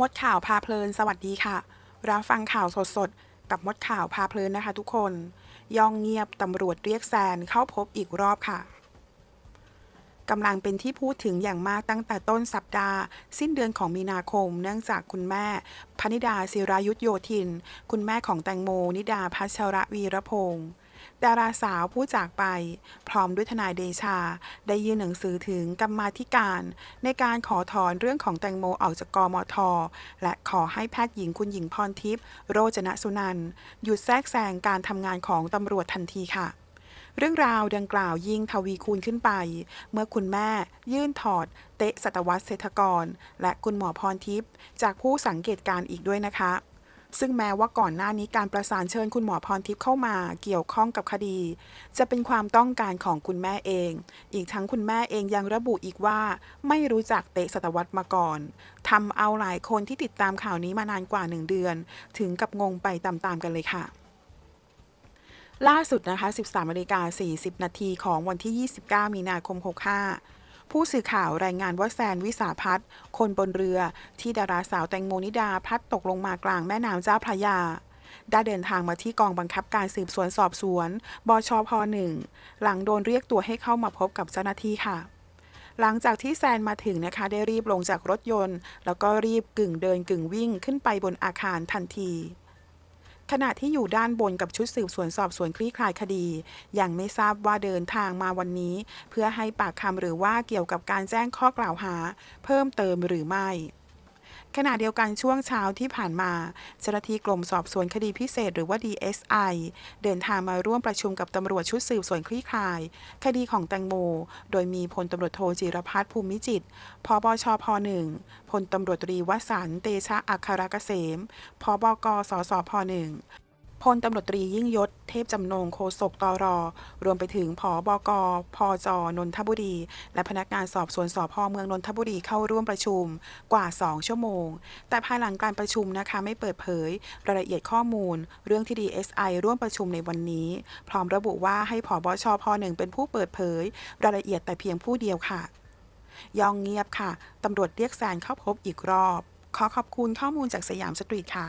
มดข่าวพาเพลิน สวัสดีค่ะ รับฟังข่าวสดๆ กับมดข่าวพาเพลินนะคะทุกคน ย่องเงียบตำรวจเรียกแซนเข้าพบอีกรอบค่ะกำลังเป็นที่พูดถึงอย่างมากตั้งแต่ต้นสัปดาห์ สิ้นเดือนของมีนาคม เนื่องจากคุณแม่พนิดาศิรายุทธโยธิน คุณแม่ของแตงโมนิดาพัชระวีรพงศ์ ดาราสาวผู้จากไป พร้อมด้วยทนายเดชา ได้ยื่นหนังสือถึงกรรมาธิการ ในการขอถอนเรื่องของแตงโมออกจากกมท และขอให้แพทย์หญิงคุณหญิงพรทิพย์โรจนสุนันท์หยุดแทรกแซงการทำงานของตำรวจทันทีค่ะเรื่องราวดังกล่าวยิ่งทวีคูณขึ้นไป เมื่อคุณแม่ยื่นถอด เตะสัตวัตเศรษฐกร และคุณหมอพรทิพย์จากผู้สังเกตการณ์อีกด้วยนะคะ ซึ่งแม้ว่าก่อนหน้านี้การประสานเชิญคุณหมอพรทิพย์เข้ามาเกี่ยวข้องกับคดี จะเป็นความต้องการของคุณแม่เอง อีกทั้งคุณแม่เองยังระบุอีกว่า ไม่รู้จักเตะสตวัตมาก่อนทำเอาหลายคนที่ติดตามข่าวนี้มานานกว่าหนึ่งเดือน ถึงกับงงไปตามๆกันเลยค่ะล่าสุดนะคะ 13นาฬิกา40 นาทีของวันที่ 29 มีนาคม 65 ผู้สื่อข่าวรายงานว่าแซนวิสาพัฒน์คนบนเรือที่ดาราสาวแตงโมนิดาพัดตกลงมากลางแม่น้ำเจ้าพระยา ได้เดินทางมาที่กองบังคับการสืบสวนสอบสวน บชพ1หลังโดนเรียกตัวให้เข้ามาพบกับเจ้าหน้าที่ค่ะ หลังจากที่แซนมาถึงนะคะได้รีบลงจากรถยนต์ แล้วก็รีบกึ่งเดินกึ่งวิ่งขึ้นไปบนอาคารทันที ขณะที่อยู่ด้านบนกับชุดสืบสวนสอบสวนคลี่คลายคดี ยังไม่ทราบว่าเดินทางมาวันนี้ เพื่อให้ปากคำหรือว่าเกี่ยวกับการแจ้งข้อกล่าวหา เพิ่มเติมหรือไม่ ขณะเดียวกันช่วงเช้าที่ผ่านมาเจ้าหน้าที่กรมสอบสวนคดีพิเศษหรือว่า DSI เดินทางมาร่วมประชุมกับตำรวจชุดสืบสวนคลี่คลาย คดีของแตงโม โดยมีพลตำรวจโทจิรพัฒน์ภูมิจิตพบชพ1พลตำรวจตรีวสันต์เตชะอัครเกษมพบกสสพ1 พลตำรวจตรียิ่งยศ เทพจำนงโฆษกตรรวมไปถึงผอบกพจนนทบุรี และพนักงานสอบสวนสพเมืองนนทบุรีเข้าร่วมประชุมกว่า 2 ชั่วโมง แต่ภายหลังการประชุมนะคะไม่เปิดเผย รายละเอียดข้อมูล เรื่องที่ DSI ร่วมประชุมในวันนี้ พร้อมระบุว่าให้ผอบชพหนึ่งเป็นผู้เปิดเผย รายละเอียดแต่เพียงผู้เดียวค่ะ ยองเงียบค่ะตำรวจเรียกแซนเข้าพบอีกรอบ ขอขอบคุณข้อมูลจากสยามสตรีทค่ะ